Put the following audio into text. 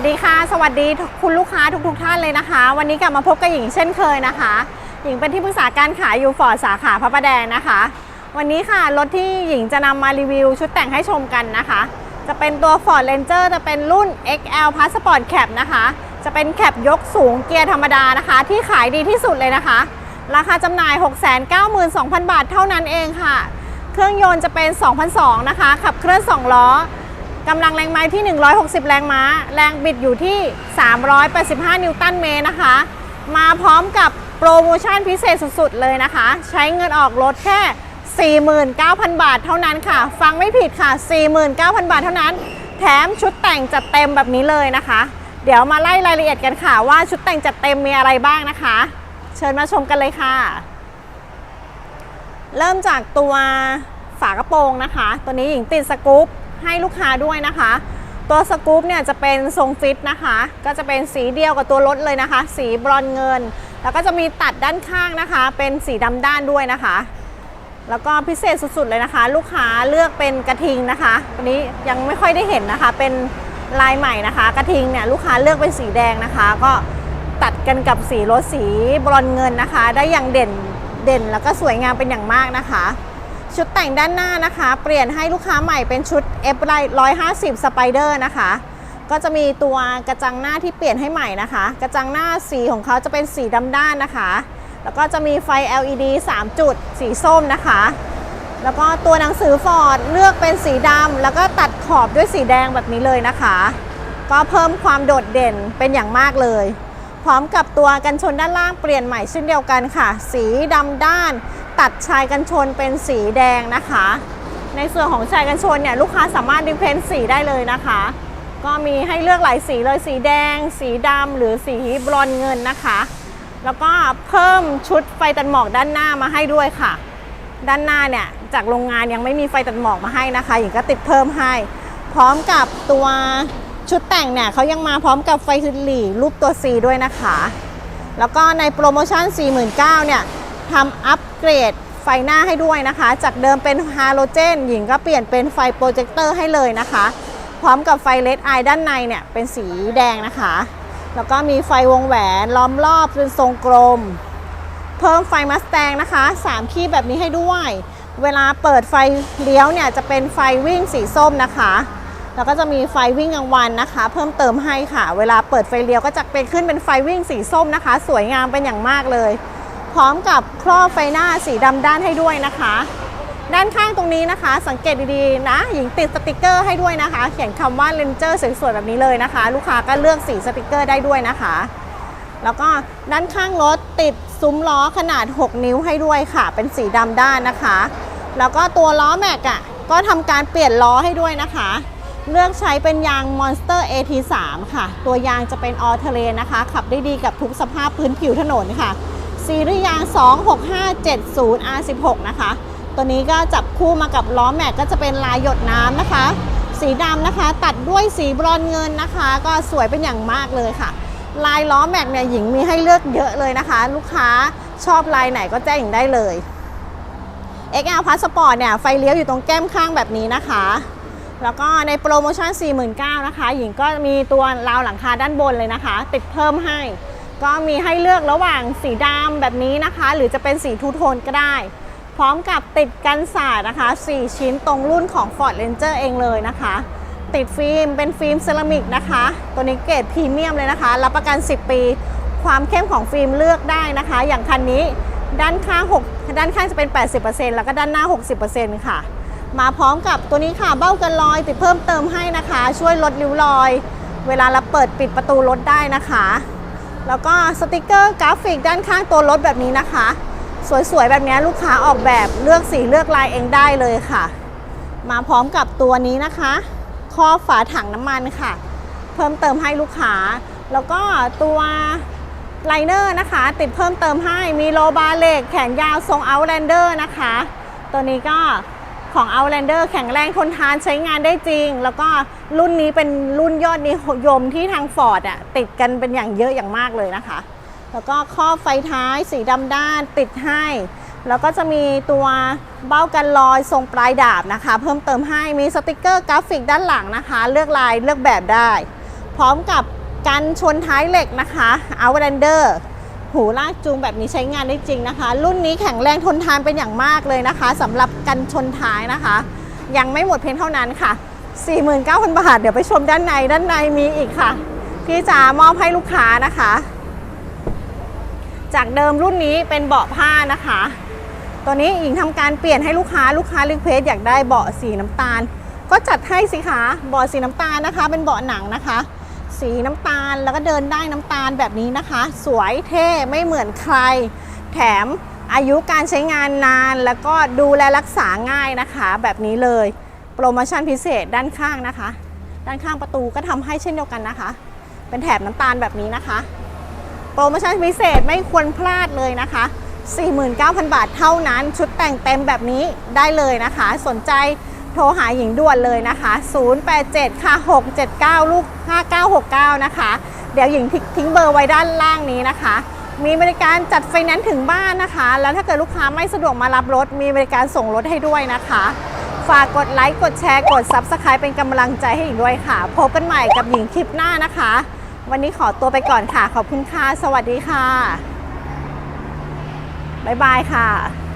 วัสดีค่ะ สวัสดีคุณลูกค้าทุกๆท่านเลยนะคะ วันนี้กลับมาพบกับหญิงเช่นเคยนะคะ หญิงเป็นที่ปรึกษาการขายอยู่ฟอร์ดสาขาพระประแดงนะคะ วันนี้ค่ะรถที่หญิงจะนำมารีวิวชุดแต่งให้ชมกันนะคะ จะเป็นตัว Ford Ranger จะเป็นรุ่น XL Passport Cab นะคะ จะเป็นแคปยกสูงเกียร์ธรรมดานะคะ ที่ขายดีที่สุดเลยนะคะ ราคาจำหน่าย 692,000 บาทเท่านั้นเองค่ะ เครื่องยนต์จะเป็น 2002นะคะ ขับเคลื่อน2ล้อ กำลังแรงม้าที่ 160 แรงม้า แรงบิดอยู่ที่ 385 นิวตันเมตรนะคะ มาพร้อมกับโปรโมชั่นพิเศษสุดๆ เลยนะคะ ใช้เงินออกรถแค่ 49,000 บาทเท่านั้นค่ะ ฟังไม่ผิดค่ะ 49,000 บาทเท่านั้น แถมชุดแต่งจัดเต็มแบบนี้เลยนะคะ เดี๋ยวมาไล่รายละเอียดกันค่ะ ว่าชุดแต่งจัดเต็มมีอะไรบ้างนะคะ เชิญมาชมกันเลยค่ะ เริ่มจากตัวฝากระโปรงนะคะ ตัวนี้หญิงติดสกู๊ป ให้ลูกค้าด้วยนะคะ ตัวสกู๊ปเนี่ยจะเป็นทรงฟิตนะคะ ก็จะเป็นสีเดียวกับตัวรถเลยนะคะ สีบรอนเงิน แล้วก็จะมีตัดด้านข้างนะคะ เป็นสีดำด้านด้วยนะคะ แล้วก็พิเศษสุดๆเลยนะคะ ลูกค้าเลือกเป็นกระทิงนะคะตัวนี้ยังไม่ค่อยได้เห็นนะคะ เป็นลายใหม่นะคะ กระทิงเนี่ยลูกค้าเลือกเป็นสีแดงนะคะ ก็ตัดกันกับสีรถสีบรอนเงินนะคะ ได้อย่างเด่นเด่นแล้วก็สวยงามเป็นอย่างมากนะคะ ชุดแต่งด้านหน้านะคะ เปลี่ยนให้ลูกค้าใหม่เป็นชุด F 150 Spider นะคะ ก็จะมีตัวกระจังหน้าที่เปลี่ยนให้ใหม่นะคะ กระจังหน้าสีของเขาจะเป็นสีดำด้านนะคะ แล้วก็จะมีไฟ LED 3 จุด สีส้มนะคะ แล้วก็ตัวหนังสือฟอร์ดเลือกเป็นสีดำแล้วก็ตัดขอบด้วยสีแดงแบบนี้เลยนะคะ ก็เพิ่มความโดดเด่นเป็นอย่างมากเลย พร้อมกับตัวกันชนด้านล่างเปลี่ยนใหม่เช่นเดียวกันค่ะ สีดำด้าน ตัดชายกันชนเป็นสีแดงนะคะ ในส่วนของชายกันชนเนี่ยลูกค้าสามารถดิเพนสีได้เลยนะคะ ก็มีให้เลือกหลายสีเลยสีแดง สีดำหรือสีบรอนเงินนะคะ แล้วก็เพิ่มชุดไฟตัดหมอกด้านหน้ามาให้ด้วยค่ะ ด้านหน้าเนี่ยจากโรงงานยังไม่มีไฟตัดหมอกมาให้นะคะหญิงก็ติดเพิ่มให้ พร้อมกับตัวชุดแต่งเนี่ยเขายังมาพร้อมกับไฟซิลลี่รูปตัว C ด้วยนะคะ แล้วก็ในโปรโมชั่น 49,000เนี่ย ทำอัปเกรดไฟหน้าให้ด้วยนะคะ จากเดิมเป็นฮาโลเจน หญิงก็เปลี่ยนเป็นไฟโปรเจคเตอร์ให้เลยนะคะ พร้อมกับไฟเลดไอด้านในเนี่ยเป็นสีแดงนะคะ แล้วก็มีไฟวงแหวนล้อมรอบเป็นทรงกลม เพิ่มไฟมัสแตงนะคะ3คีบแบบนี้ให้ด้วย เวลาเปิดไฟเลี้ยวเนี่ยจะเป็นไฟวิ่งสีส้มนะคะแล้วก็จะมีไฟวิ่งกลางวันนะคะ เพิ่มเติมให้ค่ะ เวลาเปิดไฟเลี้ยวก็จะเป็นขึ้นเป็นไฟวิ่งสีส้มนะคะ สวยงามเป็นอย่างมากเลย พร้อมกับครอบไฟหน้าสีดำด้านให้ด้วยนะคะ ด้านข้างตรงนี้นะคะ สังเกตดีๆนะหญิงติดสติกเกอร์ให้ด้วยนะคะ เขียนคำว่าเลนเจอร์สวยๆแบบนี้เลยนะคะ ลูกค้าก็เลือกสีสติกเกอร์ได้ด้วยนะคะ แล้วก็ด้านข้างรถติดซุ้มล้อขนาด 6 นิ้วให้ด้วยค่ะ เป็นสีดำด้านนะคะ แล้วก็ตัวล้อแม็กอะก็ทำการเปลี่ยนล้อให้ด้วยนะคะ เลือกใช้เป็นยาง Monster AT3 ค่ะ ตัวยางจะเป็น All Terrain นะคะ ขับได้ดีกับทุกสภาพพื้นผิวถนนค่ะ ซีรีส์ยาง 26570 R16 นะคะ ตัวนี้ก็จับคู่มากับล้อแม็กก็จะเป็นลายหยดน้ำนะคะ สีดำนะคะ ตัดด้วยสีบรอนเงินนะคะ ก็สวยเป็นอย่างมากเลยค่ะ ลายล้อแม็กเนี่ยหญิงมีให้เลือกเยอะเลยนะคะ ลูกค้าชอบลายไหนก็แจ้งหญิงได้เลย XL Passport เนี่ยไฟเลี้ยวอยู่ตรงแก้มข้างแบบนี้นะคะ แล้วก็ในโปรโมชั่น 49,000นะคะ หญิงก็มีตัวราวหลังคาด้านบนเลยนะคะ ติดเพิ่มให้ ก็มีให้เลือกระหว่างสีดำแบบนี้นะคะ หรือจะเป็นสีทูโทนก็ได้ พร้อมกับติดกันสาดนะคะ 4 ชิ้นตรงรุ่นของ Ford Ranger เองเลยนะคะ ติดฟิล์มเป็นฟิล์มเซรามิกนะคะ ตัวนี้เกรดพรีเมียมเลยนะคะ รับประกัน 10 ปี ความเข้มของฟิล์มเลือกได้นะคะ อย่างคันนี้ด้านข้าง 6 ด้านข้างจะเป็น 80%แล้วก็ด้านหน้า 60%ค่ะ มาพร้อมกับตัวนี้ค่ะเบ้ากันรอย ติดเพิ่มเติมให้นะคะ ช่วยลดริ้วรอย เวลาเราเปิดปิดประตูรถได้นะคะ แล้วก็สติกเกอร์กราฟิกด้านข้างตัวรถแบบนี้นะคะ สวยๆ แบบนี้ลูกค้าออกแบบเลือกสีเลือกลายเองได้เลยค่ะ มาพร้อมกับตัวนี้นะคะครอบฝาถังน้ำมันค่ะ เพิ่มเติมให้ลูกค้า แล้วก็ตัวไลเนอร์นะคะ ติดเพิ่มเติมให้มีโลบาร์เล็กแขนยาวทรง Outlander นะคะ ตัวนี้ก็ ของ Outlander แข็งแรงทนทานใช้งานได้จริง แล้วก็รุ่นนี้เป็นรุ่นยอดนิยมที่ทาง Ford อะติดกันเป็นอย่างเยอะอย่างมากเลยนะคะ แล้วก็ครอบไฟท้ายสีดำด้านติดให้ แล้วก็จะมีตัวเบ้ากันรอยทรงปลายดาบนะคะ เพิ่มเติมให้มีสติกเกอร์กราฟิกด้านหลังนะคะ เลือกลายเลือกแบบได้ พร้อมกับกันชนท้ายเหล็กนะคะ Outlander หูลากจูงแบบนี้ใช้งานได้จริงนะคะ รุ่นนี้แข็งแรงทนทานเป็นอย่างมากเลยนะคะสำหรับกันชนท้ายนะคะ ยังไม่หมดเพียงเท่านั้นค่ะ 49,000 บาท เดี๋ยวไปชมด้านในด้านในมีอีกค่ะ ที่จะมอบให้ลูกค้านะคะ จากเดิมรุ่นนี้เป็นเบาะผ้านะคะ ตัวนี้หญิงทำการเปลี่ยนให้ลูกค้าลูกค้ารีเควสอยากได้เบาะสีน้ำตาล ก็จัดให้สิคะเบาะสีน้ำตาลนะคะ เป็นเบาะหนังนะคะ สีน้ำตาลแล้วก็เดินได้น้ำตาลแบบนี้นะคะ สวยเท่ไม่เหมือนใคร แถมอายุการใช้งานนานแล้วก็ดูแลรักษาง่ายนะคะ แบบนี้เลย โปรโมชั่นพิเศษด้านข้างนะคะ ด้านข้างประตูก็ทำให้เช่นเดียวกันนะคะ เป็นแถบน้ำตาลแบบนี้นะคะ โปรโมชั่นพิเศษไม่ควรพลาดเลยนะคะ 49,000 บาทเท่านั้นชุดแต่งเต็มแบบนี้ได้เลยนะคะ สนใจ ทรหาหญิงด่วนเลยนะคะ 087 ค่ะ 679 ลูก 5969 นะคะ เดี๋ยวหญิงทิ้งทิ้งเบอร์ไว้ด้านล่างนี้นะคะ มีบริการจัดไฟแนนซ์ถึงบ้านนะคะ แล้วถ้าเกิดลูกค้าไม่สะดวกมารับรถ มีบริการส่งรถให้ด้วยนะคะ ฝากกดไลค์ กดแชร์ กด Subscribe เป็นกำลังใจให้หญิงด้วยค่ะ พบกันใหม่กับหญิงคลิปหน้านะคะ วันนี้ขอตัวไปก่อนค่ะ ขอบคุณค่ะ สวัสดีค่ะบ๊ายบายค่ะ